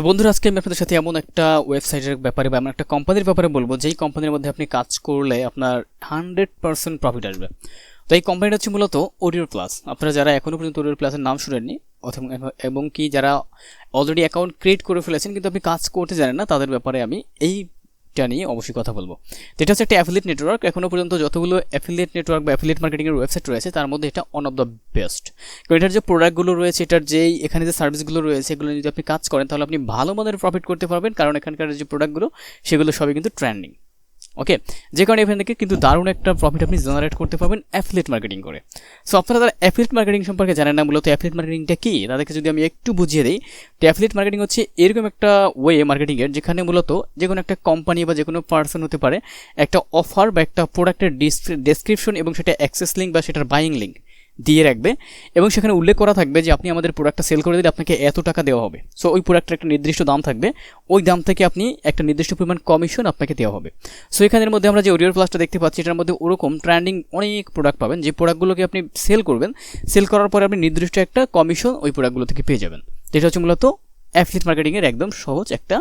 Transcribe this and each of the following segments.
তো বন্ধুরা, আজকে আমি আপনাদের সাথে এমন একটা ওয়েবসাইটের ব্যাপারে বা এমন একটা কোম্পানির ব্যাপারে বলব, যেই কোম্পানির মধ্যে আপনি কাজ করলে আপনার হান্ড্রেড পার্সেন্ট প্রফিট আসবে। তো এই কোম্পানিটা হচ্ছে মূলত অডিও প্লাস আপনারা যারা এখনও পর্যন্ত অডিও প্লাসের নাম শুনেননি অথবা এবং কি যারা অলরেডি অ্যাকাউন্ট ক্রিয়েট করে ফেলেছেন, কিন্তু আপনি কাজ করতে জানেন না, তাদের ব্যাপারে আমি এই টা নিয়ে অবশ্যই কথা বলব। এটা হচ্ছে একটা অ্যাফিলিয়েট নেটওয়ার্ক এখনও পর্যন্ত যতগুলো অ্যাফিলিয়েট নেটওয়ার্ক বা অ্যাফিলিয়েট মার্কেটিংয়ের ওয়েবসাইট রয়েছে, তার মধ্যে এটা অন অফ দ্য বেস্ট কারণ এটার যে প্রোডাক্টগুলো রয়েছে, এটার যেই এখানে যে সার্ভিসগুলো রয়েছে, এগুলো যদি আপনি কাজ করেন, তাহলে আপনি ভালো মানের প্রফিট করতে পারবেন, কারণ এখানকার যে প্রোডাক্টগুলো সেগুলো সবই কিন্তু ট্রেন্ডিং ওকে যে কারণে এখান থেকে কিন্তু দারুণ একটা প্রফিট আপনি জেনারেট করতে পারবেন অ্যাফিলেট মার্কেটিং করে। সো আপনারা তারা অ্যাফিলেট মার্কেটিং সম্পর্কে জানেন না, মূলত অ্যাফিলেট মার্কেটিংটা কী? তাদেরকে যদি আমি একটু বুঝিয়ে দিই, তো অ্যাফিলেট মার্কেটিং হচ্ছে এরকম একটা ওয়ে মার্কেটিংয়ের যেখানে মূলত যে কোনো একটা কোম্পানি বা যে কোনো পার্সন হতে পারে, একটা অফার বা একটা প্রোডাক্টের ডিসক্রিপশন এবং সেটা অ্যাক্সেস লিঙ্ক বা সেটার বাইং লিঙ্ক দিয়ে রাখবে এবং সেখানে উল্লেখ করা থাকবে যে আপনি আমাদের প্রোডাক্টটা সেল করে দিলে আপনাকে এত টাকা দেওয়া হবে। সো ওই প্রোডাক্টের একটা নির্দিষ্ট দাম থাকবে। ওই দাম থেকে আপনি একটা নির্দিষ্ট পরিমাণ কমিশন আপনাকে দেওয়া হবে। সো এখানের মধ্যে আমরা যে ওরিওর প্লাসটা দেখতে পাচ্ছি, এটার মধ্যে ওরকম ট্রেন্ডিং অনেক প্রোডাক্ট পাবেন। যে প্রোডাক্টগুলোকে আপনি সেল করবেন সেল করার পরে আপনি নির্দিষ্ট একটা কমিশন ওই প্রোডাক্টগুলো থেকে পেয়ে যাবেন। যেটা হচ্ছে মূলত অ্যাফিলিট মার্কেটিংয়ের একদম সহজ একটা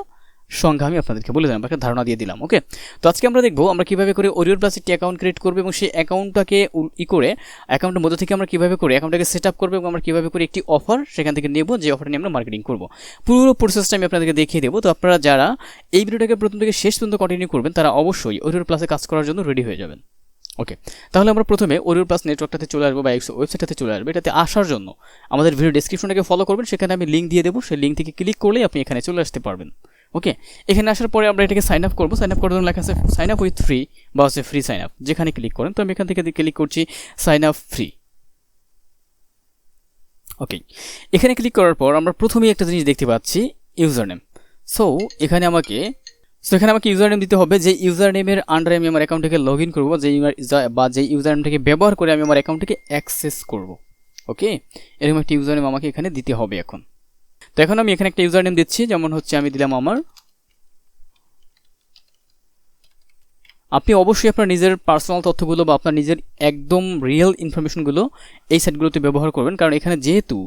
সংখ্যা আমি আপনাদেরকে বলে দিলাম একটা ধারণা দিয়ে দিলাম ওকে তো আজকে আমরা দেখব আমরা কীভাবে করে ওরিওর প্লাস একটি অ্যাকাউন্ট ক্রিয়েট করব এবং সেই অ্যাকাউন্টটাকে ই করে অ্যাকাউন্টের মধ্যে থেকে আমরা কীভাবে করে অ্যাকাউন্টটাকে সেট আপ করব এবং আমরা কীভাবে করে একটি অফার সেখান থেকে নেব, যে অফার নিয়ে আমরা মার্কেটিং করব। পুরো প্রসেসটা আমি আপনাদেরকে দেখিয়ে দেবো, তো আপনারা যারা এই ভিডিওটাকে প্রথম থেকে শেষ পর্যন্ত কন্টিনিউ করবেন, তারা অবশ্যই ওরিওর প্লাসে কাজ করার জন্য রেডি হয়ে যাবেন ওকে তাহলে আমরা প্রথমে ওরিওর প্লাস নেটওয়ার্কটাতে চলে আসব বা ওয়েবসাইটটাতে চলে আসব, এটাতে আসার জন্য আমাদের ভিডিও ডিসক্রিপশনটাকে ফলো করবেন, সেখানে আমি লিঙ্ক দিয়ে দেবো, সেই লিঙ্ক থেকে ক্লিক করলেই আপনি এখানে চলে আসতে পারবেন। ওকে এখানে আসার পরে আমরা এটাকে সাইন আপ করব। সাইন আপ করার জন্য লেখা আছে সাইন আপ উইথ ফ্রি বা হচ্ছে ফ্রি সাইন আপ যেখানে ক্লিক করেন, তো আমি এখান থেকে ক্লিক করছি সাইন আপ ফ্রি ওকে এখানে ক্লিক করার পর আমরা প্রথমেই একটা জিনিস দেখতে পাচ্ছি ইউজার নেম সো এখানে আমাকে সো এখানে আমাকে ইউজার নেম দিতে হবে যে ইউজার নেমের আন্ডারে আমি আমার অ্যাকাউন্টটাকে লগ ইন করব, যে বা যে ইউজার নেমটাকে ব্যবহার করে আমি আমার অ্যাকাউন্টটাকে অ্যাক্সেস করব। ওকে এরকম একটা ইউজার নেম আমাকে এখানে দিতে হবে এখন। তো এখন আমি এখানে একটা ইউজার নেম দিচ্ছি, যেমন হচ্ছে আমি দিলাম আমার। আপনি অবশ্যই আপনার নিজের পার্সোনাল তথ্যগুলো বা আপনার নিজের একদম রিয়েল ইনফরমেশনগুলো এই সাইটগুলোতে ব্যবহার করবেন, কারণ এখানে যেহেতু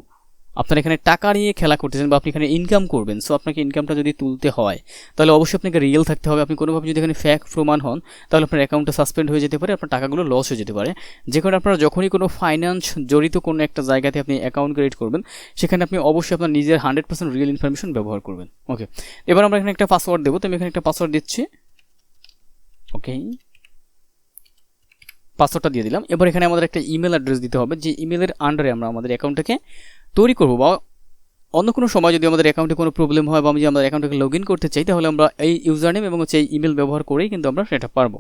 আপনার এখানে টাকা নিয়ে খেলা করতেছেন বা আপনি এখানে ইনকাম করবেন সো আপনাকে ইনকামটা যদি তুলতে হয়, তাহলে অবশ্যই আপনাকে রিয়েল থাকতে হবে। আপনি কোনোভাবে যদি এখানে ফ্যাক প্রমাণ হন, তাহলে আপনার অ্যাকাউন্টটা সাসপেন্ড হয়ে যেতে পারে, আপনার টাকাগুলো লস হয়ে যেতে পারে। যে কারণে আপনারা যখনই কোনো ফাইন্যান্স জড়িত কোনো একটা জায়গাতে আপনি অ্যাকাউন্ট ক্রিয়েট করবেন, সেখানে আপনি অবশ্যই আপনার নিজের হান্ড্রেড পার্সেন্ট রিয়েল ইনফরমেশন ব্যবহার করবেন। ওকে এবার আমরা এখানে একটা পাসওয়ার্ড দেবো, তো আমি এখানে একটা পাসওয়ার্ড দিচ্ছি। ওকে পাসওয়ার্ডটা দিয়ে দিলাম। এবার এখানে আমাদের একটা ইমেল অ্যাড্রেস দিতে হবে, যে ইমেলের আন্ডারে আমরা আমাদের অ্যাকাউন্টটাকে তৈরি করব বা অন্য কোনো সময় যদি আমাদের অ্যাকাউন্টে কোনো প্রবলেম হয় বা আমি যদি আমাদের অ্যাকাউন্টকে লগ ইন করতে চাই, তাহলে আমরা এই ইউজার নেম এবং হচ্ছে এই ইমেল ব্যবহার করেই কিন্তু আমরা সেটা পারব।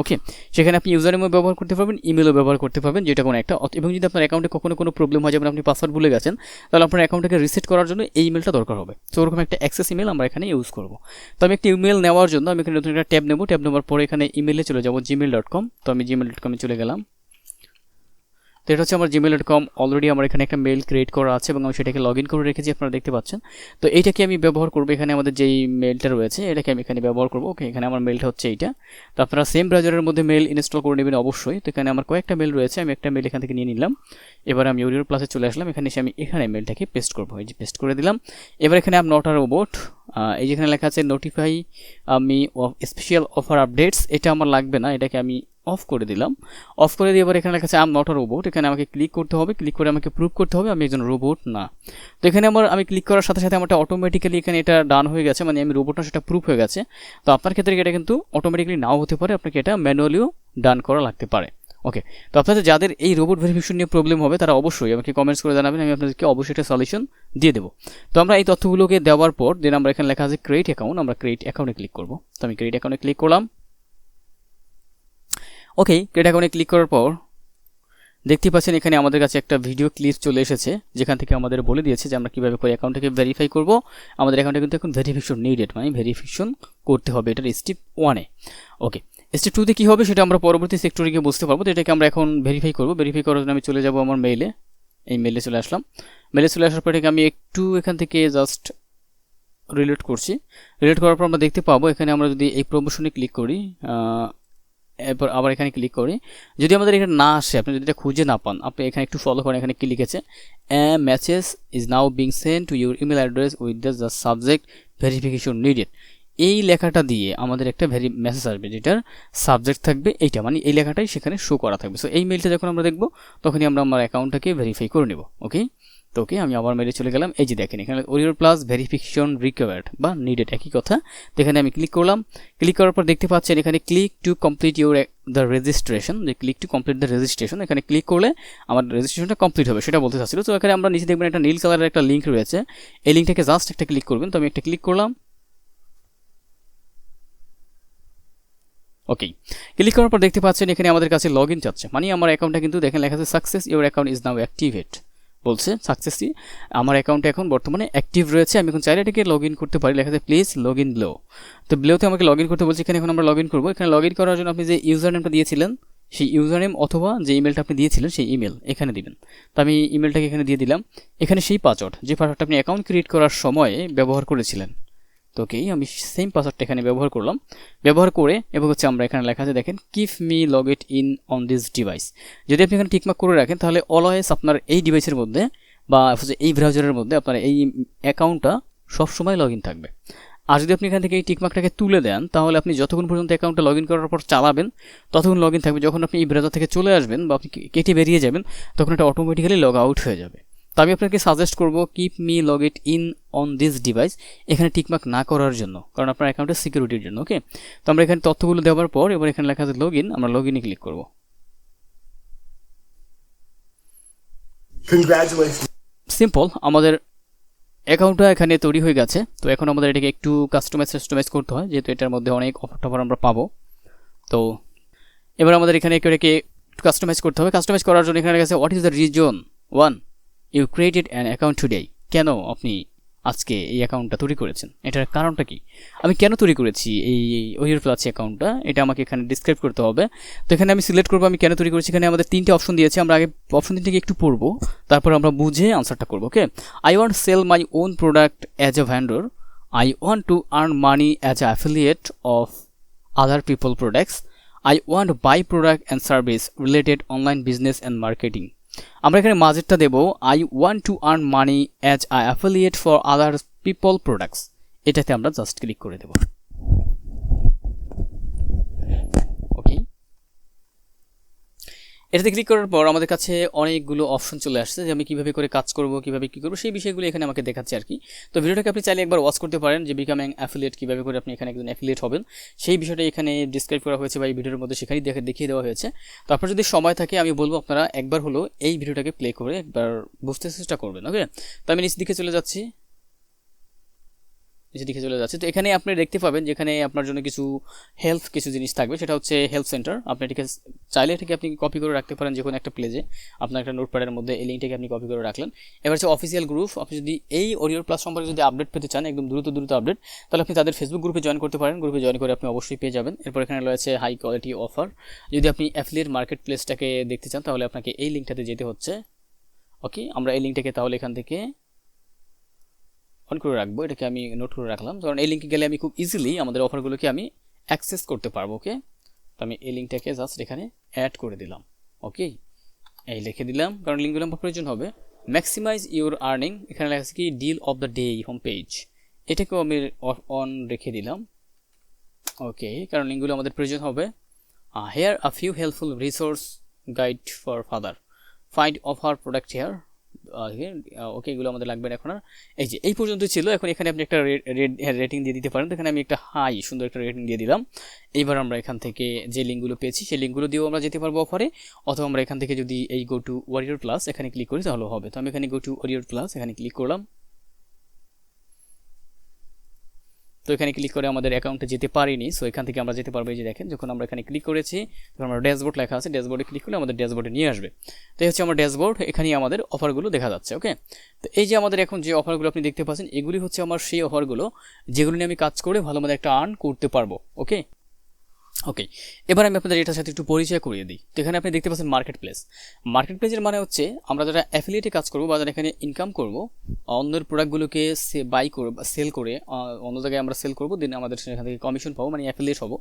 ওকে সেখানে আপনি ইউজার নেমও ব্যবহার করতে পারবেন ইমেলও ব্যবহার করতে পারবেন, যেটা কোনো একটা। এবং যদি আপনার অ্যাকাউন্টে কখনো কোনো প্রবলেম হয়, যেমন আপনি পাসওয়ার্ড ভুলে গেছেন, তাহলে আপনার অ্যাকাউন্টটাকে রিসেট করার জন্য এই ইমেলটা দরকার হবে। তো ওরকম একটা অ্যাক্সেস ইমেল আমরা এখানে ইউজ করব। তো আমি একটা ইমেল নেওয়ার জন্য আমি এখানে নতুন একটা ট্যাব নেব। ট্যাব নেওয়ার পরে এখানে ইমেলে চলে যাব জিমেল ডট কম তো আমি জিমেল ডট কমে চলে গেলাম। তো এটা হচ্ছে আমার জিমেল ডট কম অলরেডি আমার এখানে একটা মেল ক্রিয়েট করা আছে এবং আমি সেটাকে লগ ইন করে রেখেছি, আপনারা দেখতে পাচ্ছেন। তো এইটাকে আমি ব্যবহার করব, এখানে আমাদের যেই মেলটা রয়েছে, এটাকে আমি এখানে ব্যবহার করব। ওকে এখানে আমার মেলটা হচ্ছে এইটা। তো আপনারা সেম ব্রাউজারের মধ্যে মেল ইনস্টল করে নেবেন অবশ্যই। তো এখানে আমার কয়েকটা মেল রয়েছে, আমি একটা মেল এখান থেকে নিয়ে নিলাম। এবার আমি ইউরিওর প্লাসে চলে আসলাম, এখানে এসে আমি এখানে মেলটাকে পেস্ট করব। এই যে পেস্ট করে দিলাম। এবার এখানে আপ নট আর রোবট এই যেখানে লেখা আছে নোটিফাই আমি স্পেশাল অফার আপডেটস এটা আমার লাগবে না, এটাকে আমি অফ করে দিলাম। অফ করে দিয়ে এবার এখানে লেখা আছে আম নট আ রোবট এখানে আমাকে ক্লিক করতে হবে। ক্লিক করে আমাকে প্রুভ করতে হবে, আমি একজন রোবট না। তো এখানে আমার, আমি ক্লিক করার সাথে সাথে আমারটা অটোমেটিক্যালি এখানে এটা ডান হয়ে গেছে মানে আমি রোবট না, সেটা প্রুফ হয়ে গেছে। তো আপনার ক্ষেত্রে এটা কিন্তু অটোমেটিক্যালি নাও হতে পারে, আপনাকে এটা ম্যানুয়ালিও ডান করা লাগতে পারে। ওকে তো আপনাদের যাদের এই রোবট ভেরিফিকেশন নিয়ে প্রবলেম হবে, তারা অবশ্যই আমাকে কমেন্টস করে জানাবেন, আমি আপনাদেরকে অবশ্যই একটা সলিউশন দিয়ে দেবো। তো আমরা এই তথ্যগুলোকে দেওয়ার পর দেন আমরা এখানে লেখা আছে ক্রিয়েট অ্যাকাউন্ট আমরা ক্রিয়েট অ্যাকাউন্টে ক্লিক করব। তো আমি ক্রিয়েট অ্যাকাউন্টে ক্লিক করলাম। ওকে ক্রিয়েট অ্যাকাউন্টে ক্লিক করার পর দেখতে পাচ্ছেন এখানে আমাদের কাছে একটা ভিডিও ক্লিপ চলে এসেছে, যেখান থেকে আমাদের বলে দিয়েছে যে আমরা কীভাবে করে অ্যাকাউন্টটাকে ভেরিফাই করব। আমাদের অ্যাকাউন্টে কিন্তু এখন ভেরিফিকেশন নিডেড মানে ভেরিফিকেশন করতে হবে, এটার স্টেপ ওয়ানে ওকে স্টেপ টুতে কী হবে সেটা আমরা পরবর্তী সেক্টরে গিয়ে বুঝতে পারব। তো এটাকে আমরা এখন ভেরিফাই করব। ভেরিফাই করার জন্য আমি চলে যাব আমার মেইলে এই মেলে চলে আসলাম। মেলে চলে আসার পর আমি একটু এখান থেকে জাস্ট রিলেট করছি। রিলেট করার পর আমরা দেখতে পাবো, এখানে আমরা যদি এই প্রমোশনে ক্লিক করি এরপর আবার এখানে ক্লিক করি। যদি আমাদের এখানে না আসে, আপনি যদি এটা খুঁজে না পান, আপনি এখানে একটু ফলো করেন, এখানে কি লিখেছে a message is now being send to your email address with the subject verification needed এই লেখাটা দিয়ে আমাদের একটা ভেরি মেসেজ আসবে, যেটার সাবজেক্ট থাকবে এইটা মানে এই লেখাটাই সেখানে শো করা থাকবে। সো এই মেলটা যখন আমরা দেখব, তখনই আমরা আমার অ্যাকাউন্টটাকে ভেরিফাই করে নেব ওকে তো ওকে আমি আবার মেলে চলে গেলাম। এই যে দেখেন, এখানে ওরিওর প্লাস ভেরিফিকেশন রিকোয়ার্ড বা নিডেড একই কথা। তো এখানে আমি ক্লিক করলাম। ক্লিক করার পর দেখতে পাচ্ছেন, এখানে click to complete your the registration যে click to complete the registration এখানে ক্লিক করলে আমার রেজিস্ট্রেশনটা কমপ্লিট হবে, সেটা বলতে চাচ্ছিল। তো এখানে আমরা নিচে দেখবেন একটা নীল কালারের একটা লিঙ্ক রয়েছে। এই লিঙ্কটাকে জাস্ট একটা ক্লিক করবেন। তো আমি একটা ক্লিক করলাম। ওকে ক্লিক করার পর দেখতে পাচ্ছেন, এখানে আমাদের কাছে লগ ইন চাচ্ছে। মানে আমার অ্যাকাউন্টটা কিন্তু দেখেন লেখা আছে success your account is now activate বলছে সাকসেসই আমার অ্যাকাউন্টে এখন বর্তমানে অ্যাক্টিভ রয়েছে, আমি এখন চাইলে এটাকে লগ ইন করতে পারি। লেখা যায় প্লিজ লগ ইন ব্লো তো ব্লোতে আমাকে লগ ইন করতে বলছে, এখানে এখন আমরা লগ ইন করব। এখানে লগ ইন করার জন্য আপনি যে ইউজার নেমটা দিয়েছিলেন, সেই ইউজার নেম অথবা যে ইমেলটা আপনি দিয়েছিলেন, সেই ইমেল এখানে দিবেন। তো আমি ইমেলটাকে এখানে দিয়ে দিলাম। এখানে সেই পাসওয়ার্ড যে পাসওয়ার্ডটা আপনি অ্যাকাউন্ট ক্রিয়েট করার সময় ব্যবহার করেছিলেন। তো ওকেই আমি সেম পাসওয়ার্ডটা এখানে ব্যবহার করলাম। ব্যবহার করে, এবং হচ্ছে আমরা এখানে লেখা আছে, দেখেন keep me logged in on this device যদি আপনি এখানে টিকমার্ক করে রাখেন, তাহলে অলওয়েজ আপনার এই ডিভাইসের মধ্যে বা এই ব্রাউজারের মধ্যে আপনার এই অ্যাকাউন্টটা সবসময় লগ ইন থাকবে। আর যদি আপনি এখান থেকে এই টিকমার্কটাকে তুলে দেন, তাহলে আপনি যতক্ষণ পর্যন্ত অ্যাকাউন্টটা লগ ইন করার পর চালাবেন, ততক্ষণ লগ ইন থাকবে। যখন আপনি এই ব্রাউজার থেকে চলে আসবেন বা আপনি কেটে বেরিয়ে যাবেন, তখন এটা অটোমেটিক্যালি লগ আউট হয়ে যাবে। আমি আপনাকে সাজেস্ট করব keep me logged in on this device এখানে টিকমার্ক না করার জন্য কারণ আপনার অ্যাকাউন্টের সিকিউরিটির জন্য ওকে তো আমরা এখানে তথ্যগুলো দেওয়ার পর এবার এখানে লেখা আছে লগ ইন আমরা লগ ইনে ক্লিক করব. সিম্পল আমাদের অ্যাকাউন্টটা এখানে তৈরি হয়ে গেছে তো এখন আমাদের এটাকে একটু কাস্টমাইজ কাস্টমাইজ করতে হয় যেহেতু এটার মধ্যে অনেক অফার টফার আমরা পাবো। তো এবার আমাদের এখানে এটাকে কাস্টমাইজ করতে হবে। কাস্টমাইজ করার জন্য এখানে গেছে what is the reason when you created an account today কেন আপনি আজকে এই অ্যাকাউন্টটা তৈরি করেছেন? এটার কারণটা কি? আমি কেন তৈরি করেছি এই ওহির প্লাস অ্যাকাউন্টটা এটা আমাকে এখানে ডিসক্রাইব করতে হবে। তো এখানে আমি সিলেক্ট করব, আমি কেন তৈরি করেছি? এখানে আমাদের তিনটে অপশন দিয়েছে। আমরা আগে অপশন তিনটিকে একটু পড়ব, তারপর আমরা বুঝে আনসারটা করব okay I want sell my own product as a vendor I want to earn money as a affiliate of other people products I want buy product and service related online business and marketing আমরা এখানে মাঝেরটা দেব I want to earn money as I affiliate for other people products এটাতে আমরা just click করে দেব ওকে এটাতে click করার পর আমাদের কাছে অনেকগুলো অপশন চলে আসছে যে আমি কীভাবে করে কাজ করব, কীভাবে কী করব, সেই বিষয়গুলো এখানে আমাকে দেখাচ্ছে আর কি। তো ভিডিওটাকে আপনি চাইলে একবার ওয়াচ করতে পারেন যে বিকামিং অ্যাফিলিয়েট কীভাবে করে আপনি এখানে একজন অ্যাফিলিয়েট হবেন। সেই বিষয়টা এখানে ডিসক্রাইব করা হয়েছে বা এই ভিডিওর মধ্যে সেখানেই দেখে দেখিয়ে দেওয়া হয়েছে। তারপর যদি সময় থাকে, আমি বলব আপনারা একবার হলো এই ভিডিওটাকে প্লে করে একবার বুঝতে চেষ্টা করবেন ওকে তো আমি নিচ দিকে চলে যাচ্ছি। নিচের দিকে চলে যাচ্ছে। তো এখানে আপনি দেখতে পাবেন যেখানে আপনার জন্য কিছু হেল্প কিছু জিনিস থাকবে। সেটা হচ্ছে হেল্প সেন্টার আপনি এটাকে চাইলে এটাকে আপনি কপি করে রাখতে পারেন যে কোনো একটা প্লেজে আপনার একটা নোটপ্যাডের মধ্যে এই লিঙ্কটাকে আপনি কপি করে রাখলেন। এবার হচ্ছে অফিসিয়াল গ্রুপ আপনি যদি এই অরিওর প্লাস সম্পর্কে যদি আপডেট পেতে চান, একদম দ্রুত দ্রুত আপডেট তাহলে আপনি তাদের ফেসবুক গ্রুপে জয়েন করতে পারেন। গ্রুপে জয়েন করে আপনি অবশ্যই পেয়ে যাবেন। এরপর এখানে রয়েছে হাই কোয়ালিটি অফার যদি আপনি অ্যাফিলিয়েট মার্কেট প্লেসটাকে দেখতে চান, তাহলে আপনাকে এই লিঙ্কটাতে যেতে হচ্ছে। ওকে আমরা এই লিঙ্কটাকে তাহলে এখান থেকে অন করে রাখব, এটাকে আমি নোট করে রাখলাম। কারণ এই লিঙ্কে গেলে আমি খুব ইজিলি আমাদের অফারগুলোকে আমি অ্যাক্সেস করতে পারব ওকে তো আমি এই লিঙ্কটাকে জাস্ট এখানে অ্যাড করে দিলাম ওকে এই লিখে দিলাম, কারণ লিঙ্কগুলো আমার প্রয়োজন হবে। ম্যাক্সিমাইজ ইউর আর্নিং এখানে লেখা আছে কি deal of the day home page এটাকেও আমি অন রেখে দিলাম ওকে কারণ লিঙ্কগুলো আমাদের প্রয়োজন হবে। Here a few helpful resource guide for further find offer product here okay এগুলো আমাদের লাগবে না এখন আর। এই যে, এই পর্যন্ত ছিল। এখন এখানে আপনি একটা রেটিং দিয়ে দিতে পারেন। এখানে আমি একটা হাই সুন্দর একটা রেটিং দিয়ে দিলাম। এইবার আমরা এখান থেকে যে লিঙ্কগুলো পেয়েছি, সেই লিঙ্কগুলো দিয়েও আমরা যেতে পারব অফারে অথবা আমরা এখান থেকে যদি এই গো টু ওয়ারিয়র প্লাস এখানে ক্লিক করি তাহলে হবে। তো আমি এখানে গো টু ওয়ারিয়র প্লাস এখানে ক্লিক করলাম। তো এখানে ক্লিক করে আমাদের অ্যাকাউন্টে যেতে পারিনি সো এখান থেকে আমরা যেতে পারব এই যে দেখেন, যখন আমরা এখানে ক্লিক করেছি, তখন আমরা ড্যাশবোর্ড লেখা আছে ড্যাশবোর্ডে ক্লিক করলে আমাদের ড্যাশবোর্ডে নিয়ে আসবে। তো এই হচ্ছে আমার ড্যাশবোর্ড এখানেই আমাদের অফারগুলো দেখা যাচ্ছে ওকে তো এই যে আমাদের এখন যে অফারগুলো আপনি দেখতে পাচ্ছেন, এগুলি হচ্ছে আমার সেই অফারগুলো যেগুলো নিয়ে আমি কাজ করে ভালো মতো একটা আর্ন করতে পারব ওকে ওকে এবার আমি আপনাদের এটার সাথে একটু পরিচয় করিয়ে দিই। তো এখানে আপনি দেখতে পাচ্ছেন মার্কেট প্লেস মার্কেট প্লেসের মানে হচ্ছে আমরা যারা অ্যাফিলিয়েটে কাজ করব বা যারা এখানে ইনকাম করব, অন্যের প্রোডাক্টগুলোকে বাই করে সেল করে অন্য জায়গায় আমরা সেল করব দিন আমাদের সেখান থেকে কমিশন পাবো মানে অ্যাফিলিয়েট হব।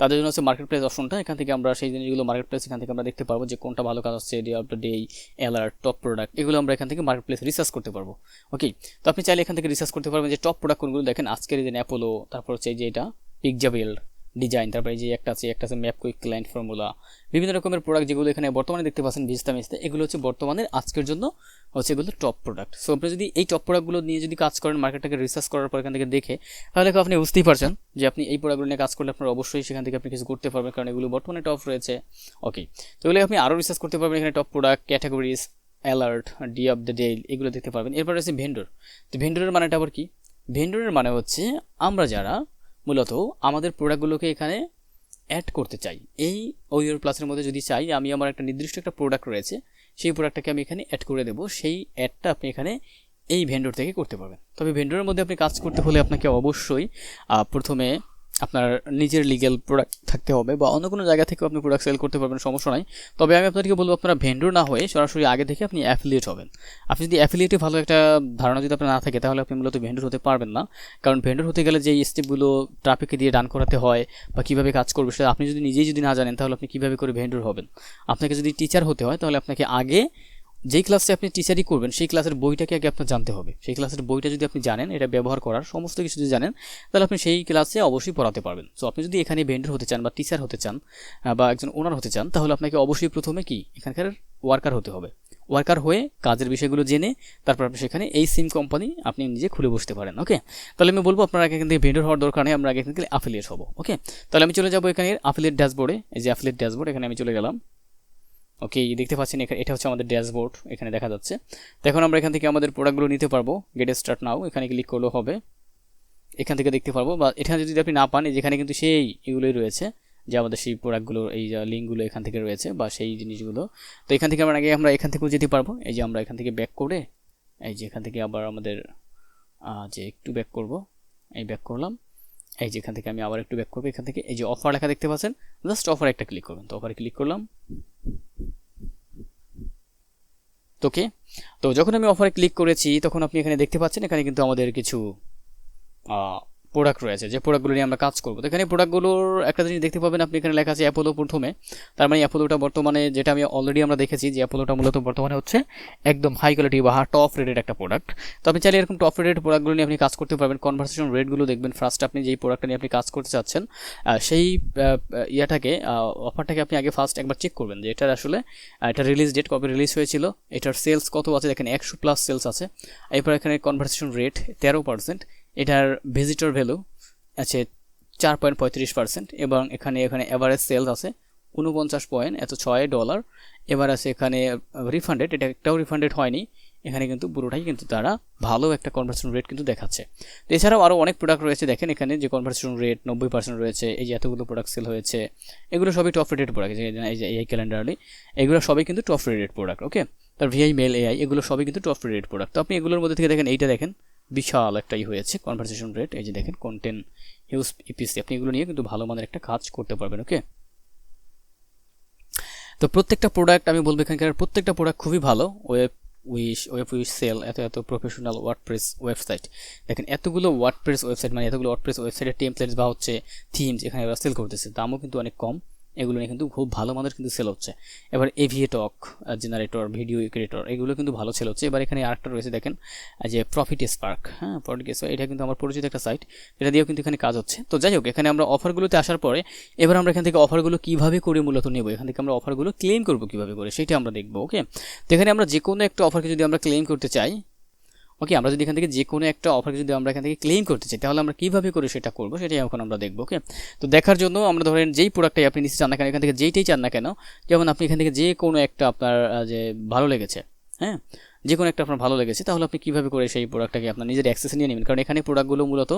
তাদের জন্য হচ্ছে মার্কেট প্লেস অপশনটা, এখান থেকে আমরা সেই জিনিসগুলো মার্কেট প্লেস এখান থেকে আমরা দেখতে পারব যে কোনটা ভালো কাজ হচ্ছে day the day alert top product এগুলো আমরা এখান থেকে মার্কেট প্লেস রিসার্চ করতে পারব। ওকে তো আপনি চাইলে এখান থেকে রিসার্চ করতে পারবেন যে টপ প্রোডাক্ট কোনগুলো দেখেন, আজকের যে অ্যাপোলো তারপর হচ্ছে যে এটা পিকজাবেল ডিজাইন তারপরে যে একটা আছে একটা আছে ম্যাপ কুইক ক্লায়েন্ট ফর্মুলা বিভিন্ন রকমের প্রোডাক্ট যেগুলো এখানে বর্তমানে দেখতে পাচ্ছেন ভিস্তা মিস্তা এগুলো হচ্ছে বর্তমানের আজকের জন্য হচ্ছে এগুলো টপ প্রোডাক্ট সো আপনি যদি এই টপ প্রোডাক্টগুলো নিয়ে যদি কাজ করেন মার্কেটটাকে রিসার্চ করার পর এখান থেকে দেখে, তাহলে আপনি বুঝতেই পারছেন যে আপনি এই প্রোডাক্টগুলো নিয়ে কাজ করলে আপনার অবশ্যই সেখান থেকে আপনি কিছু করতে পারবেন, কারণ এগুলো বর্তমানে টপ রয়েছে। ওকে তো এগুলো আপনি আরও রিসার্চ করতে পারবেন এখানে top product categories alert deal of the day এগুলো দেখতে পারবেন। এরপর আছে ভেন্ডর তো ভেন্ডরের মানেটা আবার কি? ভেন্ডরের মানে হচ্ছে আমরা যারা মূলত আমাদের প্রোডাক্টগুলোকে এখানে অ্যাড করতে চাই। এই ওইওর প্লাসের মধ্যে যদি চাই, আমি আমার একটা নির্দিষ্ট একটা প্রোডাক্ট রয়েছে, সেই প্রোডাক্টটাকে আমি এখানে অ্যাড করে দেবো। সেই অ্যাডটা আপনি এখানে এই ভেন্ডর থেকে করতে পারবেন। তবে ভেন্ডরের মধ্যে আপনি কাজ করতে হলে আপনাকে অবশ্যই প্রথমে আপনার নিজের লিগ্যাল প্রোডাক্ট থাকতে হবে বা অন্য কোনো জায়গা থেকেও আপনি প্রোডাক্ট সেল করতে পারবেন, সমস্যা নাই। তবে আমি আপনাদেরকে বলব, আপনারা ভেন্ডর না হয়ে সরাসরি আগে থেকে আপনি অ্যাফিলিয়েট হবেন। আপনি যদি অ্যাফিলিয়েটে ভালো একটা ধারণা যদি আপনার না থাকে, তাহলে আপনি মূলত ভেন্ডর হতে পারবেন না। কারণ ভেন্ডর হতে গেলে যে স্টেপগুলো ট্রাফিককে দিয়ে ডান করাতে হয় বা কীভাবে কাজ করবে, সেটা আপনি যদি নিজেই যদি না জানেন, তাহলে আপনি কীভাবে করে ভেন্ডর হবেন? আপনাকে যদি টিচার হতে হয়, তাহলে আপনাকে আগে যেই ক্লাসে আপনি টিচারই করবেন, সেই ক্লাসের বইটাকে আগে আপনার জানতে হবে। সেই ক্লাসের বইটা যদি আপনি জানেন, এটা ব্যবহার করার, সমস্ত কিছু যদি জানেন, তাহলে আপনি সেই ক্লাসে অবশ্যই পড়াতে পারবেন। সো আপনি যদি এখানে ভেন্ডর হতে চান বা টিচার হতে চান বা একজন ওনার হতে চান, তাহলে আপনাকে অবশ্যই প্রথমে কি? এখানকার ওয়ার্কার হতে হবে। ওয়ার্কার হয়ে কাজের বিষয়গুলো জেনে, তারপর আপনি সেখানে এই সিম কোম্পানি আপনি নিজে খুলে বসতে পারেন ওকে তাহলে আমি বলব, আপনার এখান থেকে ভেন্ডর হওয়ার দরকার নেই, আমরা এখান থেকে অ্যাফিলিয়েট হব ওকে তাহলে আমি চলে যাব এখানে অ্যাফিলিয়েট ড্যাশবোর্ডে এই যে অ্যাফিলিয়েট ড্যাশবোর্ড এখানে আমি চলে গেলাম। ওকে দেখতে পাচ্ছেন এখানে এটা হচ্ছে আমাদের ড্যাশবোর্ড, এখানে দেখা যাচ্ছে। তো এখন আমরা এখান থেকে আমাদের প্রোডাক্টগুলো নিতে পারব গেট স্টার্ট নাও এখানে ক্লিক করলেও হবে। এখান থেকে দেখতে পারব, বা এখানে যদি আপনি না পান যেখানে কিন্তু সেই এগুলোই রয়েছে, যে আমাদের সেই প্রোডাক্টগুলো, এই লিঙ্কগুলো এখান থেকে রয়েছে, বা সেই জিনিসগুলো। তো এখান থেকে আমরা আগে আমরা এখান থেকেও যেতে পারব, এই যে আমরা এখান থেকে ব্যাক করে, এই যে এখান থেকে আবার আমাদের যে একটু ব্যাক করব, এই ব্যাক করলাম। এই যে এখান থেকে আমি আবার একটু ব্যাক করব, এখান থেকে। এই যে অফার লেখা দেখতে পাচ্ছেন জাস্ট অফার একটা ক্লিক করবেন। তো অফারে ক্লিক করলাম। তোকে তো যখন আমি অফারে ক্লিক করেছি, তখন আপনি এখানে দেখতে পাচ্ছেন, এখানে কিন্তু আমাদের কিছু প্রোডাক্ট রয়েছে, যে প্রোডাক্টগুলো নিয়ে আমরা কাজ করব। তো এখানে প্রোডাক্টগুলোর একটা জিনিস দেখতে পাবেন, আপনি এখানে লেখা আছে অ্যাপোলো প্রথমে। তার মানে অ্যাপোলোটা বর্তমানে, যেটা আমি অলরেডি আমরা দেখেছি যে অ্যাপোলোটা মূলত বর্তমানে হচ্ছে একদম হাই কোয়ালিটি বা টপ রেটেড একটা প্রোডাক্ট তো আপনি চাইলে এরকম টপ রেটেড প্রোডাক্টগুলো নিয়ে আপনি কাজ করতে পারবেন কনভারসেশন রেটগুলো দেখবেন। ফার্স্ট আপনি যেই প্রোডাক্টটা নিয়ে আপনি কাজ করতে চাচ্ছেন সেই ইয়াটাকে অফারটাকে আপনি আগে ফার্স্ট একবার চেক করবেন যে এটার আসলে এটা রিলিজ ডেট কবে রিলিজ হয়েছিল, এটার সেলস কত আছে, দেখেন একশো প্লাস সেলস আছে। এরপর এখানে কনভারসেশন রেট তেরো পার্সেন্ট এটার ভিজিটর ভ্যালু আছে চার পয়েন্ট পঁয়ত্রিশ পার্সেন্ট এবং এখানে এখানে অ্যাভারেজ সেলস আছে উনপঞ্চাশ পয়েন্ট, এত ছয় ডলার এবার আছে এখানে রিফান্ডেড এটা একটাও রিফান্ডেড হয়নি। এখানে কিন্তু পুরোটাই কিন্তু তারা ভালো একটা কনভার্সেশন রেট কিন্তু দেখাচ্ছে। তো এছাড়াও আরও অনেক প্রোডাক্ট রয়েছে। দেখেন এখানে যে কনভার্সেশন রেট নব্বই পার্সেন্ট রয়েছে, এই যে এতগুলো প্রোডাক্ট সেল হয়েছে, এগুলো সবই টপ রেটেড প্রোডাক্ট এই যে, এই ক্যালেন্ডারলি এগুলো সবই কিন্তু টপ রেটেড প্রোডাক্ট ওকে তার ভিআই মেল এআই এগুলো সবই কিন্তু টপ রেটেড প্রোডাক্ট তো আপনি এগুলোর মধ্যে থেকে দেখেন, এইটা দেখেন বিশাল একটাই হয়েছে কনভার্সেশন রেট এই যে দেখেন কন্টেন্ট হিউজ ইপিসি আপনি এগুলো নিয়ে কিন্তু ভালো মানের একটা কাজ করতে পারবেন ওকে তো প্রত্যেকটা প্রোডাক্ট আমি বলব এখানকার প্রত্যেকটা প্রোডাক্ট খুবই ভালো। Web wish web wish sale এত এত প্রফেশনাল ওয়ার্ডপ্রেস ওয়েবসাইট দেখেন, এতগুলো ওয়ার্ডপ্রেস ওয়েবসাইট মানে এতগুলো ওয়ার্ডপ্রেস ওয়েবসাইটের টেমপ্লেটস বা হচ্ছে থিমস এখানে ওরা সেল করতেছে, দামও কিন্তু অনেক কম। এগুলো নিয়ে কিন্তু খুব ভালো মানের কিন্তু সেল হচ্ছে। এবার এভিয়েটক জেনারেটর ভিডিও ক্রিয়েটর এগুলো কিন্তু ভালো সেল হচ্ছে। এবার এখানে আরেকটা রয়েছে, দেখেন যে প্রফিট স্পার্ক হ্যাঁ প্রফিট এটা কিন্তু আমার পরিচিত একটা সাইট এটা দিয়েও কিন্তু এখানে কাজ হচ্ছে। তো যাই হোক, এখানে আমরা অফারগুলোতে আসার পরে, এবার আমরা এখান থেকে অফারগুলো কীভাবে করে মূলত নেব? এখান থেকে আমরা অফারগুলো ক্লেম করব কীভাবে করে, সেটা আমরা দেখব ওকে তো এখানে আমরা যে কোনো একটা অফারকে যদি আমরা ক্লেম করতে চাই ওকে আমরা যদি এখান থেকে যে কোনো একটা অফার যদি আমরা এখান থেকে ক্লেম করতে চাই, তাহলে আমরা কীভাবে করে সেটা করব, সেটাই এখন আমরা দেখব ওকে তো দেখার জন্য আমরা ধরেন যেই প্রোডাক্টটাই আপনি নিতে চান না কেন, এখান থেকে যেইটাই চান না কেন, যেমন আপনি এখান থেকে যে কোনো একটা আপনার যে ভালো লেগেছে হ্যাঁ? যে কোনো একটা আপনার ভালো লেগেছে, তাহলে আপনি কীভাবে করে সেই প্রোডাক্টটাকে আপনার নিজের অ্যাক্সেসে নিয়ে নেবেন? কারণ এখানে প্রোডাক্টগুলো মূলত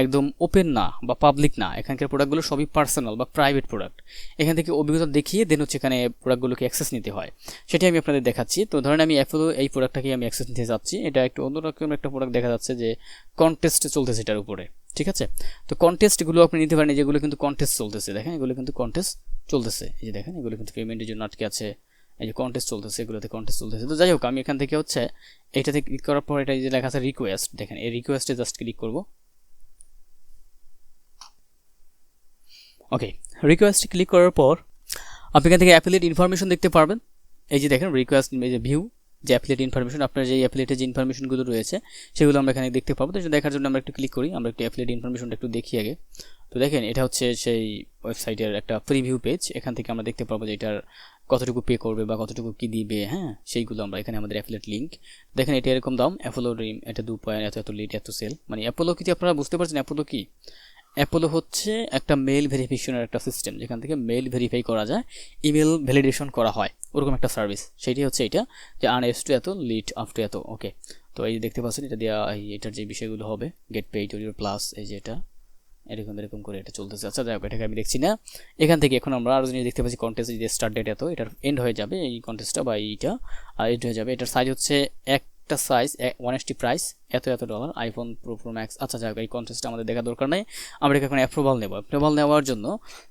একদম ওপেন না বা পাবলিক না। এখানকার প্রোডাক্টগুলো সবই পার্সোনাল বা প্রাইভেট প্রোডাক্ট এখান থেকে অভিজ্ঞতা দেখিয়ে দেন হচ্ছে এখানে প্রোডাক্টগুলোকে অ্যাক্সেস নিতে হয়। সেটাই আমি আপনাদের দেখাচ্ছি। তো ধরেন আমি অ্যাপোলো এই প্রোডাক্টটাকে আমি অ্যাক্সেস নিতে যাচ্ছি। এটা একটু অন্যরকম একটা প্রোডাক্ট দেখা যাচ্ছে যে কন্টেস্ট চলতেছে এটার উপরে। ঠিক আছে? তো কন্টেস্টগুলো আপনি নিতে পারেন। যেগুলো কিন্তু কন্টেস্ট চলতেছে। দেখেন, এগুলো কিন্তু কন্টেস্ট চলতেছে। এই যে দেখেন, এগুলো কিন্তু পেমেন্টের জন্য আটকে আছে। এই যে কন্টেস্ট চলতেছে, এগুলোতে কন্টেস্ট চলতেছে। তো যাই হোক, আমি এখান থেকে হচ্ছে এটাতে ক্লিক করার পর এটা যে লেখা আছে রিকোয়েস্ট দেখেন, এই রিকোয়েস্টে জাস্ট ক্লিক করব। ওকে রিকোয়েস্ট ক্লিক করার পর আপনি এখান থেকে অ্যাফিলিয়েট ইনফরমেশন দেখতে পারবেন। এই যে দেখেন রিকোয়েস্ট এই যে ভিউ যে অ্যাফিলিয়েট ইনফরমেশন আপনার যে অ্যাফিলিয়েটের যে ইনফরমেশনগুলো রয়েছে, সেগুলো আমরা এখানে দেখতে পাবো। তো দেখার জন্য আমরা একটু ক্লিক করি, আমরা একটু অ্যাফিলিয়েট ইনফরমেশনটা একটু দেখি আগে। তো দেখেন, এটা হচ্ছে সেই ওয়েবসাইটের একটা প্রিভিউ পেজ এখান থেকে আমরা দেখতে পাবো যে এটার কতটুকু পে করবে বা কতটুকু কি দিবে হ্যাঁ? সেইগুলো আমরা এখানে আমাদের অ্যাফিলিয়েট লিঙ্ক দেখেন এটা এরকম দাম অ্যাপোলো রিম এটা দু পয়েন্ট এত এত লিট এত সেল মানে অ্যাপোলো কি, আপনারা বুঝতে পারছেন অ্যাপোলো কি? অ্যাপোলো হচ্ছে একটা মেল ভেরিফিকেশনের একটা সিস্টেম যেখান থেকে মেল ভেরিফাই করা যায় ইমেল ভ্যালিডেশন করা হয়। ওরকম একটা সার্ভিস সেটি হচ্ছে এটা, যে আন এস টু এত লিট আপ টু এত ওকে তো এই দেখতে পাচ্ছেন, এটা দেওয়া এটার যে বিষয়গুলো হবে গেট পেইড ওরিওর প্লাস এই যে এটা। এরকম এরকম করে এটা চলতেছে। আচ্ছা যাই হোক, এটাকে আমি দেখছি না। এখান থেকে এখন আমরা আরও জিনিস দেখতে পাচ্ছি কন্টেস্ট যে স্টার্ট ডেট এত এটার এন্ড হয়ে যাবে এই কন্টেস্টটা বা এইটা। এন্ড হয়ে যাবে, এটার সাইজ হচ্ছে একটা সাইজ ওয়ান এসটি প্রাইস এত এত dollar iPhone pro pro max আচ্ছা যাই হোক এই কন্টেস্টটা আমাদের দেখা দরকার নেই। আমরা এখন অ্যাপ্রুভাল নেব। অ্যাপ্রুভাল নেওয়ার জন্য,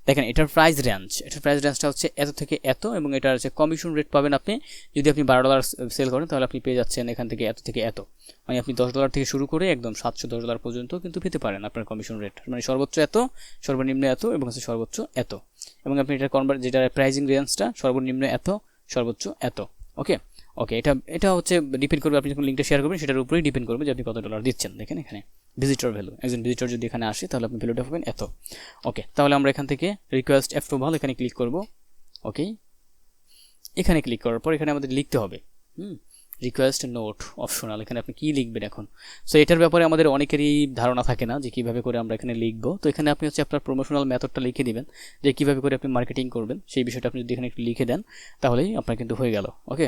দেখেন, এটার প্রাইস রেঞ্জ এটার প্রাইস রেঞ্জটা হচ্ছে এত থেকে এত এবং এটার হচ্ছে কমিশন রেট পাবেন আপনি, যদি আপনি বারো ডলার সেল করেন, তাহলে আপনি পেয়ে যাচ্ছেন এখান থেকে এত থেকে এত। মানে আপনি দশ ডলার থেকে শুরু করে একদম সাতশো দশ ডলার পর্যন্ত কিন্তু পেতে পারেন আপনার কমিশন রেট মানে সর্বোচ্চ এত, সর্বনিম্ন এত এবং হচ্ছে সর্বোচ্চ এত। এবং আপনি এটার কনভার্ট যেটা প্রাইজিং রেঞ্জটা সর্বনিম্ন এত, সর্বোচ্চ এত। ওকে ওকে এটা এটা হচ্ছে ডিপেন্ড করবে, আপনি যখন লিঙ্কটা শেয়ার করবেন, সেটার উপরেই ডিপেন্ড করবে যে আপনি কত ডলার দিচ্ছেন। দেখেন এখানে ভিজিটর ভ্যালু একজন ভিজিটর যদি এখানে আসে, তাহলে আপনি ভ্যালুটা পাবেন এত। ওকে তাহলে আমরা এখান থেকে রিকোয়েস্ট অ্যাপ্রুভাল এখানে ক্লিক করব। ওকে এখানে ক্লিক করার পর এখানে আমাদের লিখতে হবে। হুম রিকোয়েস্ট নোট অপশনাল এখানে আপনি কী লিখবেন এখন? সো এটার ব্যাপারে আমাদের অনেকেরই ধারণা থাকে না যে কীভাবে করে আমরা এখানে লিখব। তো এখানে আপনি হচ্ছে আপনার প্রমোশনাল মেথডটা লিখে দিবেন, যে কীভাবে করে আপনি মার্কেটিং করবেন। সেই বিষয়টা আপনি যদি এখানে একটু লিখে দেন, তাহলেই আপনার কিন্তু হয়ে গেল। ওকে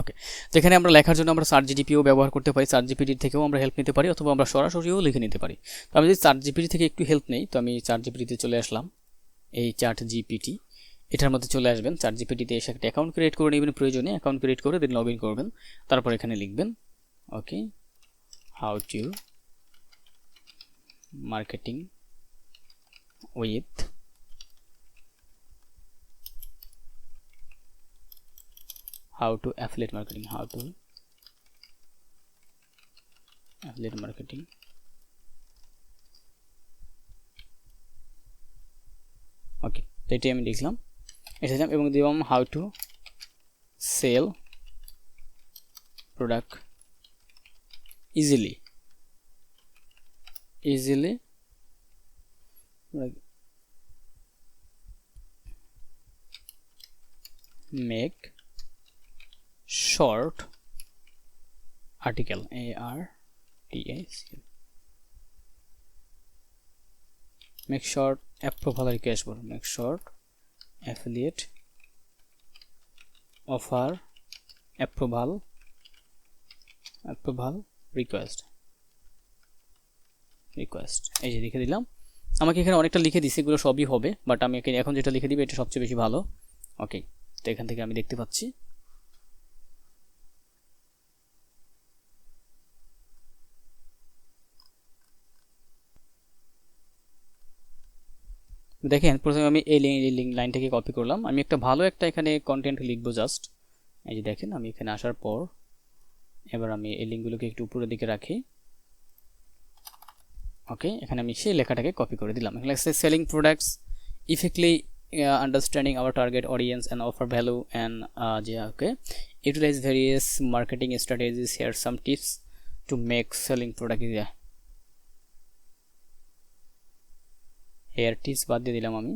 ওকে তো এখানে আমরা লেখার জন্য আমরা সার্চ জিডিপিও ব্যবহার করতে পারি সার্চ জিপিটির থেকেও আমরা হেল্প নিতে পারি অথবা আমরা সরাসরিও লিখে নিতে পারি। তো আমি যদি সার্চ জিপিটি থেকে একটু হেল্প নেই, তো আমি চার্ট জিপিটিতে চলে আসলাম, এই চার্ট জিপিটি এটার মধ্যে চলে আসবেন চার্ট জিপিটিতে এসে একটা অ্যাকাউন্ট ক্রিয়েট করে নেবেন, প্রয়োজনে অ্যাকাউন্ট ক্রিয়েট করে দেন লগ করবেন, তারপর এখানে লিখবেন okay how to marketing with how to affiliate marketing how to affiliate marketing okay তো এটি আমি লিখলাম এটা দিলাম এবং দিলাম how to sell product easily easily make short article a r t a c make short approval request বলুন make short affiliate offer approval approval request request এই যে লিখে দিলাম আমাকে এখানে অনেকটা লিখে দিছি এগুলো সবই হবে বাট আমি এখন যেটা লিখে দিবে এটা সবচেয়ে বেশি ভালো ওকে তো এখান থেকে আমি দেখতে পাচ্ছি দেখেন, প্রথমে আমি এই লিঙ্ক লাইনটাকে কপি করলাম। আমি একটা ভালো একটা এখানে কন্টেন্ট লিখব জাস্ট এই যে দেখেন, আমি এখানে আসার পর এবার আমি এই লিঙ্কগুলোকে একটু উপরের দিকে রাখি। ওকে এখানে আমি সেই লেখাটাকে কপি করে দিলাম। এখানে লাগছে selling products effectively understanding our target audience and offer value and যে okay utilize various marketing strategies here some tips to make selling product here tips বাদ দিয়ে দিলাম আমি।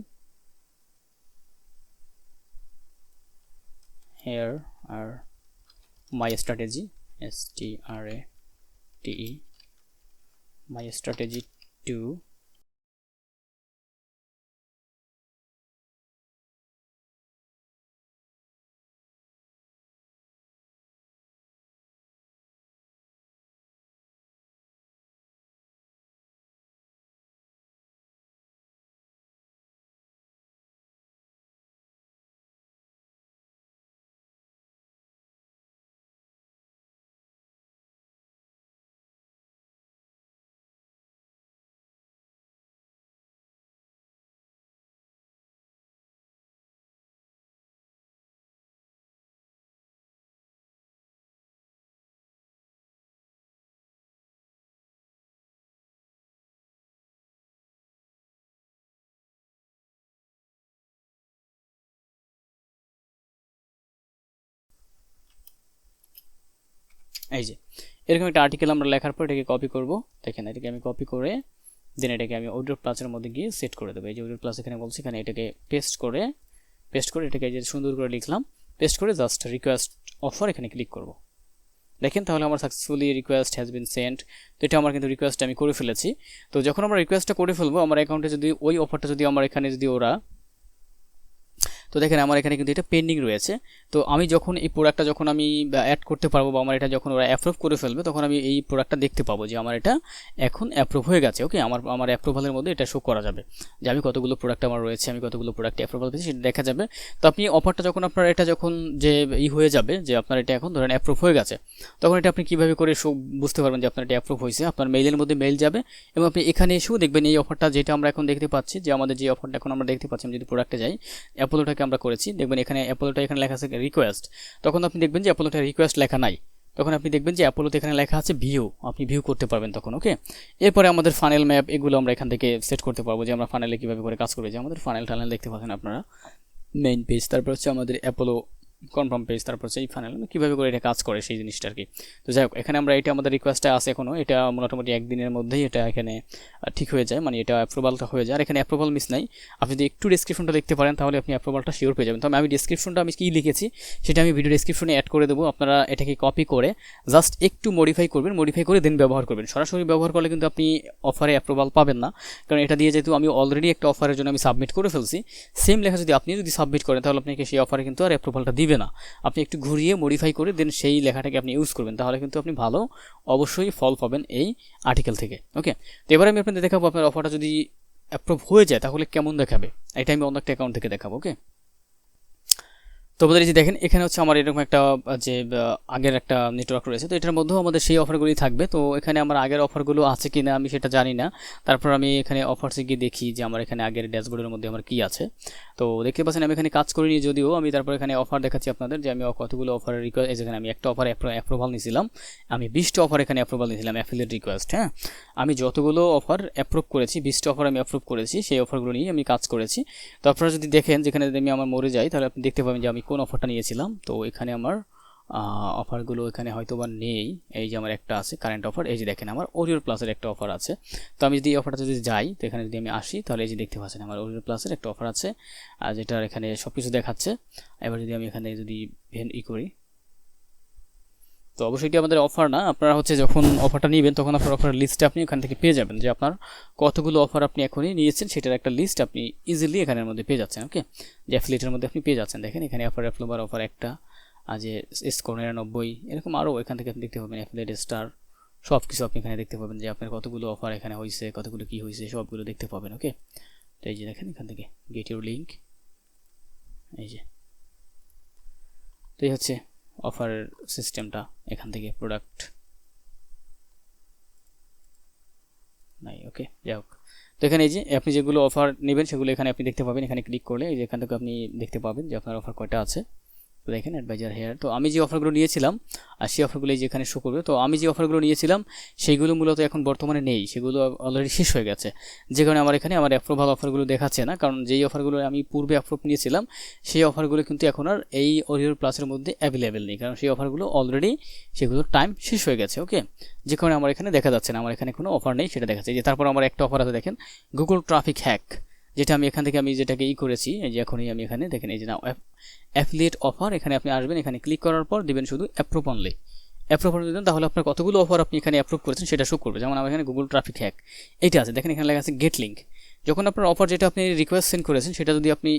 Here are my strategy S T R A T my strategy to এই যে, এরকম একটা article আমরা লেখার পর এটাকে কপি করব। দেখেন, এটাকে আমি কপি করে দেন এটাকে আমি অডিও প্লাসের মধ্যে গিয়ে সেট করে দেবো। এই যে অডিও প্লাস এখানে বলছি, এখানে এটাকে পেস্ট করে পেস্ট করে এটাকে যে সুন্দর করে লিখলাম। পেস্ট করে জাস্ট রিকোয়েস্ট অফার এখানে ক্লিক করব। দেখেন, তাহলে আমার successfully request has been sent তো এটা আমার কিন্তু রিকোয়েস্ট আমি করে ফেলেছি। তো যখন আমরা রিকোয়েস্টটা করে ফেলব, আমার অ্যাকাউন্টে যদি ওই অফারটা যদি আমার এখানে যদি ওরা তো দেখেন আমার এখানে কিন্তু এটা পেন্ডিং রয়েছে। তো আমি যখন এই প্রোডাক্টটা যখন আমি অ্যাড করতে পারব, বা আমার এটা যখন ওরা অ্যাপ্রুভ করে ফেলবে, তখন আমি এই প্রোডাক্টটা দেখতে পাবো যে আমার এটা এখন অ্যাপ্রুভ হয়ে গেছে। ওকে আমার আমার অ্যাপ্রুভালের মধ্যে এটা শো করা যাবে। যে আমি কতগুলো প্রোডাক্ট আমার রয়েছে, আমি কতগুলো প্রোডাক্ট অ্যাপ্রুভাল পেয়েছি, সেটা দেখা যাবে। তো আপনি অফারটা যখন আপনার এটা যখন যে ই হয়ে যাবে, যে আপনার এটা এখন ধরেন অ্যাপ্রুভ হয়ে গেছে, তখন এটা আপনি কীভাবে করে শো বুঝতে পারবেন যে আপনার এটা অ্যাপ্রুভ হয়েছে। আপনার মেইলের মধ্যে মেইল যাবে এবং আপনি এখানে এসেও দেখবেন এই অফারটা যেটা আমরা এখন দেখতে পাচ্ছি, যে আমাদের যে অফারটা এখন আমরা দেখতে পাচ্ছি, আমি যদি প্রোডাক্টে যাই অ্যাপোলোটাকে আমরা করেছি, দেখবেন এখানে অ্যাপোলোটা এখানে লেখা আছে রিকোয়েস্ট তখন আপনি দেখবেন যে অ্যাপোলোটা রিকোয়েস্ট লেখা নাই। তখন আপনি দেখবেন যে অ্যাপোলোতে এখানে লেখা আছে ভিউ আপনি ভিউ করতে পারবেন তখন ওকে এরপরে আমাদের ফাইনাল ম্যাপ এগুলো আমরা এখান থেকে সেট করতে পারব যে আমরা ফানেলে কীভাবে করে কাজ করবে যে আমাদের ফাইনাল টানেল দেখতে পাচ্ছেন আপনারা মেইন পেজ তারপর হচ্ছে আমাদের অ্যাপোলো কনফার্ম পেজ তারপর এই ফানেল কীভাবে করে এটা কাজ করে সেই জিনিসটা আর কি তো যাই হোক, এখানে আমরা এটা আমাদের রিকোয়েস্টটা আছে এখনও এটা মোটামুটি একদিনের মধ্যেই এটা এখানে ঠিক হয়ে যায় মানে এটা অ্যাপ্রুভালটা হয়ে যায়। আর এখানে অ্যাপ্রুভাল মিস নাই। আপনি যদি একটু ডিসক্রিপশনটা দেখতে পারেন, তাহলে আপনি অ্যাপ্রুভালটা শিওর পেয়ে যাবেন। তো আমি ডিসক্রিপশনটা আমি কী লিখেছি, সেটা আমি ভিডিও ডিসক্রিপশনে অ্যাড করে দেবো। আপনারা এটাকে কপি করে জাস্ট একটু মডিফাই করবেন মডিফাই করে দেন ব্যবহার করবেন। সরাসরি ব্যবহার করলে কিন্তু আপনি অফারে অ্যাপ্রুভাল পাবেন না। কারণ এটা দিয়ে যেহেতু আমি অলরেডি একটা অফারের জন্য আমি সাবমিট করে ফেলছি সেম লেখা যদি আপনি যদি সাবমিট করেন, তাহলে আপনাকে সেই অফারে কিন্তু আর অ্যাপ্রুভালটা দিবে না। আপনি একটু ঘুরিয়ে মডিফাই করে দেন সেই লেখাটাকে আপনি ইউজ করবেন। তাহলে কিন্তু আপনি ভালো, অবশ্যই ফল পাবেন এই আর্টিকেল থেকে। ওকে তো এবার আমি আপনাদের দেখাবো আপনার অফারটা যদি অ্যাপ্রুভ হয়ে যায়, তাহলে কেমন দেখাবে? এটা আমি অন্য একটা অ্যাকাউন্ট থেকে দেখাবো ওকে তো এই যে দেখেন, এখানে হচ্ছে আমার এরকম একটা যে আগের একটা নেটওয়ার্ক রয়েছে। তো এটার মধ্যেও আমাদের সেই অফারগুলি থাকবে। তো এখানে আমার আগের অফারগুলো আছে কি না আমি সেটা জানি না। তারপর আমি এখানে অফারসে গিয়ে দেখি যে আমার এখানে আগের ড্যাশবোর্ডের মধ্যে আমার কি আছে। তো দেখতে পাচ্ছেন, আমি এখানে কাজ করিনি যদিও। আমি তারপর এখানে অফার দেখাচ্ছি আপনাদের যে আমি কতগুলো অফার রিকোয়েস্ট যেখানে আমি একটা অফার অ্যাপ্রুভাল নিয়েছিলাম। আমি বিশটা অফার এখানে অ্যাপ্রুভাল নিয়েছিলাম অ্যাফিলিয়েট রিকোয়েস্ট হ্যাঁ? আমি যতগুলো অফার অ্যাপ্রুভ করেছি, বিশটা অফার আমি অ্যাপ্রুভ করেছি, সেই অফারগুলো নিয়ে আমি কাজ করেছি। তো আপনারা যদি দেখেন, যেখানে যদি আমি আমার মরে যাই, তাহলে আপনি দেখতে পাবেন যে আমি কোন অফারটা নিয়েছিলাম, তো এখানে আমার অফারগুলো এখানে হয়তো বা নেই। এই যে আমার একটা আছে কারেন্ট অফার এই যে দেখেন আমার ওরিওর প্লাসের একটা অফার আছে। তো আমি যদি এই অফারটা যদি যাই, তো এখানে যদি আমি আসি, তাহলে এই যে দেখতে পাচ্ছেন আমার ওরিওর প্লাসের একটা অফার আছে, আর যেটা এখানে সব কিছু দেখাচ্ছে। এবার যদি আমি এখানে যদি ভেন ই করি তো অবশ্যই এটি আমাদের অফার না। আপনারা হচ্ছে যখন অফারটা নেবেন, তখন আপনার অফারের লিস্টটা আপনি ওখান থেকে পেয়ে যাবেন যে আপনার কতগুলো অফার আপনি এখনই নিয়েছেন, সেটার একটা লিস্ট আপনি ইজিলি এখানের মধ্যে পেয়ে যাচ্ছেন ওকে যে অ্যাফিলিয়েটের মধ্যে আপনি পেয়ে যাচ্ছেন। দেখেন, এখানে অফার অ্যাপ্লোবার অফার একটা যে স্কোর নিরানব্বই, এরকম আরও এখান থেকে আপনি দেখতে পাবেন অ্যাফিলিয়েট স্টার সব কিছু আপনি এখানে দেখতে পাবেন যে আপনার কতগুলো অফার এখানে হয়েছে কতগুলো কী হয়েছে সবগুলো দেখতে পাবেন ওকে তো এই যে দেখেন, এখান থেকে গেট ইউর লিঙ্ক এই যে। তো এই হচ্ছে অফার সিস্টেমটা এখান থেকে প্রোডাক্ট নাই ওকে যাই হোক। তো এখানে এই যে আপনি যেগুলো অফার নেবেন, সেগুলো এখানে আপনি দেখতে পাবেন। এখানে ক্লিক করলে এই যে এখান থেকে আপনি দেখতে পাবেন যে আপনার অফার কয়টা আছে। তো দেখেন অ্যাডভাইজার হেয়ার তো আমি যে অফারগুলো নিয়েছিলাম, আর সেই অফারগুলো যেখানে শো করবে, তো আমি যে অফারগুলো নিয়েছিলাম, সেইগুলো মূলত এখন বর্তমানে নেই, সেগুলো অলরেডি শেষ হয়ে গেছে। যে কারণে আমার এখানে আমার অ্যাপ্রুভাল অফারগুলো দেখাচ্ছে না, কারণ যেই অফারগুলো আমি পূর্বে অ্যাপ্রুভ নিয়েছিলাম, সেই অফারগুলো কিন্তু এখন আর এই অরিওর প্লাসের মধ্যে অ্যাভেলেবেল নেই, কারণ সেই অফারগুলো অলরেডি সেগুলোর টাইম শেষ হয়ে গেছে ওকে যে কারণে আমার এখানে দেখা যাচ্ছে না, আমার এখানে কোনো অফার নেই, সেটা দেখাচ্ছে। যে তারপর আমার একটা অফার আছে, দেখেন গুগল ট্রাফিক হ্যাক যেটা আমি এখান থেকে আমি যেটাকে ই করেছি, এই যে এখনই আমি এখানে দেখেন, এই যে না অ্যাফিলিয়েট অফার এখানে আপনি আসবেন, এখানে ক্লিক করার পর দেবেন শুধু অ্যাপ্রুভ অনলি অ্যাপ্রুভ অনলি দেবেন তাহলে আপনার কতগুলো অফার আপনি এখানে অ্যাপ্রুভ করেছেন সেটা শো করবে। যেমন আমার এখানে গুগল ট্রাফিক হ্যাক এইটা আছে। দেখেন এখানে লেখা আছে গেট লিঙ্ক যখন আপনার অফার যেটা আপনি রিকোয়েস্ট সেন্ড করেছেন, সেটা যদি আপনি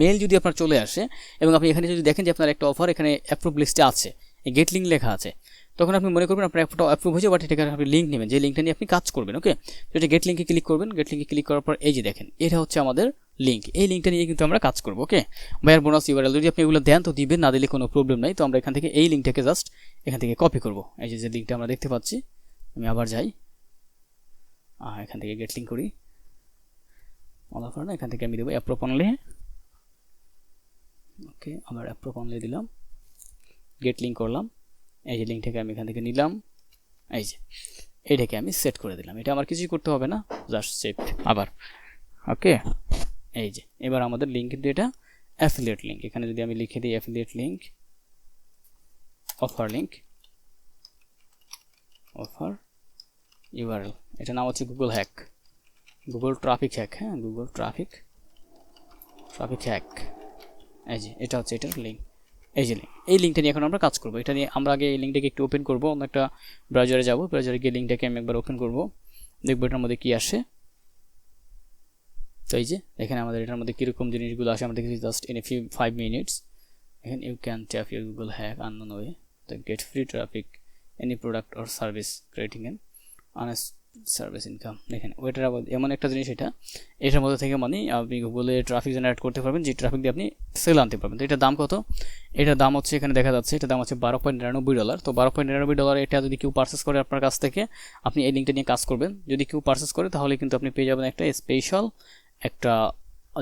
মেল যদি আপনার চলে আসে, এবং আপনি এখানে যদি দেখেন যে আপনার একটা অফার এখানে অ্যাপ্রুভ লিস্টে আছে গেট লিঙ্ক লেখা আছে তখন আপনি মনে করবেন আপনার অ্যাপটা অ্যাপ্রুভ হয়েছে বাট এটাকে আপনি লিঙ্ক নেবেন। যে লিঙ্কটা নিয়ে আপনি কাজ করবেন ওকে তো এটা গেট লিঙ্কে ক্লিক করবেন। গেট লিঙ্কে ক্লিক করার পর এই যে দেখেন, এটা হচ্ছে আমাদের লিঙ্ক এই লিঙ্কটা নিয়ে কিন্তু আমরা কাজ করব ওকে ভাইয়ার বোনাস ইউআরএল যদি আপনি এগুলো দেন, তো দিবেন, না দিলে কোনো প্রবলেম নাই। তো আমরা এখান থেকে এই লিঙ্কটাকে জাস্ট এখান থেকে কপি করব। এই যে যে লিঙ্কটা আমরা দেখতে পাচ্ছি, আমি আবার যাই। এখান থেকে গেট লিঙ্ক করি। অনার কারণে এখান থেকে আমি দেবো অ্যাপ্রোপ অনলি ওকে আবার অ্যাপ্রোপ অনলি দিলাম। গেট লিঙ্ক করলাম। এই যে লিঙ্কটাকে আমি এখান থেকে নিলাম। এই যে এইটাকে আমি সেট করে দিলাম। এটা আমার কিছুই করতে হবে না জাস্ট সেভ আবার। ওকে এই যে, এবার আমাদের লিঙ্ক কিন্তু এটা অ্যাফিলিয়েট লিঙ্ক এখানে যদি আমি লিখে দিই affiliate link offer link offer URL এটা নাম হচ্ছে Google hack Google traffic hack হ্যাঁ? গুগল ট্রাফিক ট্রাফিক হ্যাক এই যে, এটা হচ্ছে এটার লিঙ্ক এই যে লিঙ্ক এই লিঙ্কটা নিয়ে এখন আমরা কাজ করব। এটা নিয়ে আমরা আগে এই লিঙ্কটাকে একটু ওপেন করব, অন্য একটা ব্রাউজারে যাব। ব্রাউজারে গিয়ে লিঙ্কটাকে আমি একবার ওপেন করব। দেখব এটার মধ্যে কী আসে। তো এই যে, এখানে আমাদের এটার মধ্যে কীরকম জিনিসগুলো আসে, আমরা দেখেছি just in a few five minutes এখানে you can tap your Google hack unknown way to get free traffic any product or service creating an Anas service income দেখেন ওয়েটার আবার এমন একটা জিনিস এটা, এটার মধ্যে থেকে মানে আপনি গুগলে ট্রাফিক জেনারেট করতে পারবেন, যে ট্রাফিক দিয়ে আপনি সেল আনতে পারবেন। তো এটার দাম কত? এটার দাম হচ্ছে এখানে দেখা যাচ্ছে, এটার দাম হচ্ছে বারো পয়েন্ট নিরানব্বই ডলার তো বারো পয়েন্ট নিরানব্বই ডলার এটা যদি কেউ পার্সেস করে আপনার কাছ থেকে, আপনি এই লিঙ্কটা নিয়ে কাজ করবেন। যদি কেউ পার্সেস করে, তাহলে কিন্তু আপনি পেয়ে যাবেন একটা স্পেশাল একটা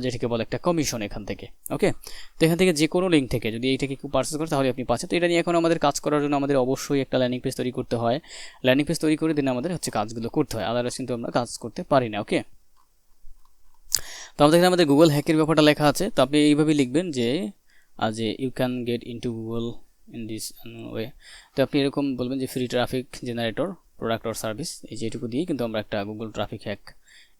যেটাকে বলে একটা কমিশন এখান থেকে ওকে তো এখান থেকে যে কোনো লিঙ্ক থেকে যদি এইটাকে কেউ পার্সেস করে, তাহলে আপনি পাচ্ছেন। তো এটা নিয়ে এখন আমাদের কাজ করার জন্য আমাদের অবশ্যই একটা ল্যান্ডিং পেজ তৈরি করতে হয়। ল্যান্ডিং পেজ তৈরি করে দিন আমাদের হচ্ছে কাজগুলো করতে হয়। আদারওয়াইজ কিন্তু আমরা কাজ করতে পারি না ওকে তো আমাদের এখানে আমাদের গুগল হ্যাকের ব্যাপারটা লেখা আছে। তো আপনি এইভাবেই লিখবেন যে যে you can get into Google in this way তো আপনি এরকম বলবেন যে free traffic generator product or service এই যে এটুকু দিয়ে কিন্তু আমরা একটা গুগল ট্রাফিক হ্যাক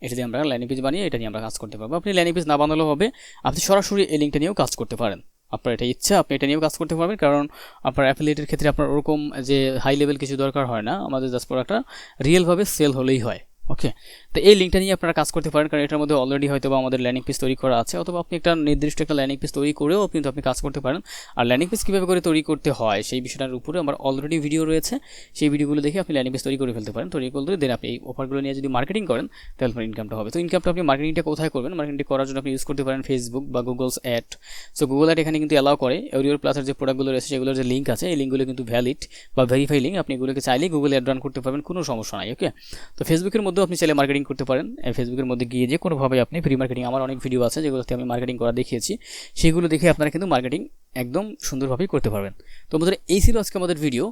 এটা দিয়ে আমরা ল্যান্ডিং পেজ বানিয়ে এটা নিয়ে আমরা কাজ করতে পারব। আপনি ল্যান্ডিং পেজ না বানালেও হবে, আপনি সরাসরি এই লিঙ্কটা নিয়েও কাজ করতে পারেন। আপনার এটা ইচ্ছা, আপনি এটা নিয়েও কাজ করতে পারবেন, কারণ আপনার অ্যাফিলিয়েটের ক্ষেত্রে আপনার ওরকম যে হাই লেভেল কিছু দরকার হয় না। আমাদের জাস্ট একটা রিয়েলভাবে সেল হলেই হয়। ওকে তো এই লিঙ্কটা নিয়ে আপনারা কাজ করতে পারেন, কারণ এটার মধ্যে অলরেডি হয়তো বা আমাদের ল্যান্ডিং পেজ তৈরি করা আছে, অথবা আপনি একটা নির্দিষ্ট একটা ল্যান্ডিং পেজ তৈরি করেও কিন্তু আপনি কাজ করতে পারেন। আর ল্যান্ডিং পেজ কীভাবে করে তৈরি করতে হয়, সেই বিষয়টার উপরে আমার অলরেডি ভিডিও রয়েছে। সেই ভিডিওগুলো দেখে আপনি ল্যান্ডিং পেজ তৈরি করে ফেলতে পারেন। তৈরি করলে দেন আপনি এই অফারগুলো নিয়ে যদি মার্কেটিং করেন, তাহলে আপনার ইনকামটা হবে। তো ইনকামটা আপনি মার্কেটিংটা কোথায় করবেন? মার্কেটিং করার জন্য আপনি ইউজ করতে পারেন ফেসবুক বা Googles ad so Google ad এখানে কিন্তু অ্যালাউ করে। এরিওর প্লাসের যে প্রোডাক্টগুলো রয়েছে, সেগুলোর যে লিঙ্ক আছে, এই লিঙ্কগুলো কিন্তু ভ্যালিড বা ভেরিফাই লিঙ্ক আপনি এগুলোকে চাইলেই গুগল অ্যাড রান করতে পারবেন, কোনো সমস্যা নাই ওকে তো ফেসবুকের মধ্যেও আপনি চাইলে মার্কেটিং করতে পারেন। ফেসবুকের মধ্যে গিয়ে যে কোনোভাবে আপনি ফ্রি মার্কেটিং আমার অনেক ভিডিও আছে যেগুলোতে আমি মার্কেটিং করা দেখিয়েছি। সেগুলো দেখে আপনারা কিন্তু মার্কেটিং একদম সুন্দরভাবেই করতে পারবেন। তো আমাদের এই ছিল আজকে আমাদের ভিডিও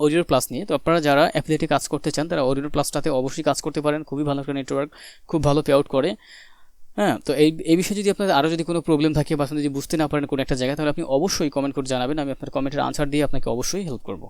অরিওর প্লাস নিয়ে। তো আপনারা যারা অ্যাফিলিয়েটে কাজ করতে চান, তারা অরিওর প্লাসটাতে অবশ্যই কাজ করতে পারেন। খুবই ভালো একটা নেটওয়ার্ক খুব ভালো পে আউট করে। হ্যাঁ তো এই এই বিষয়ে যদি আপনার আরও যদি কোনো প্রবলেম থাকে বা আপনি যদি বুঝতে না পারেন কোনো একটা জায়গায়, তাহলে আপনি অবশ্যই কমেন্ট করে জানাবেন। আমি আপনার কমেন্টের আনসার দিয়ে আপনাকে অবশ্যই হেল্প করব।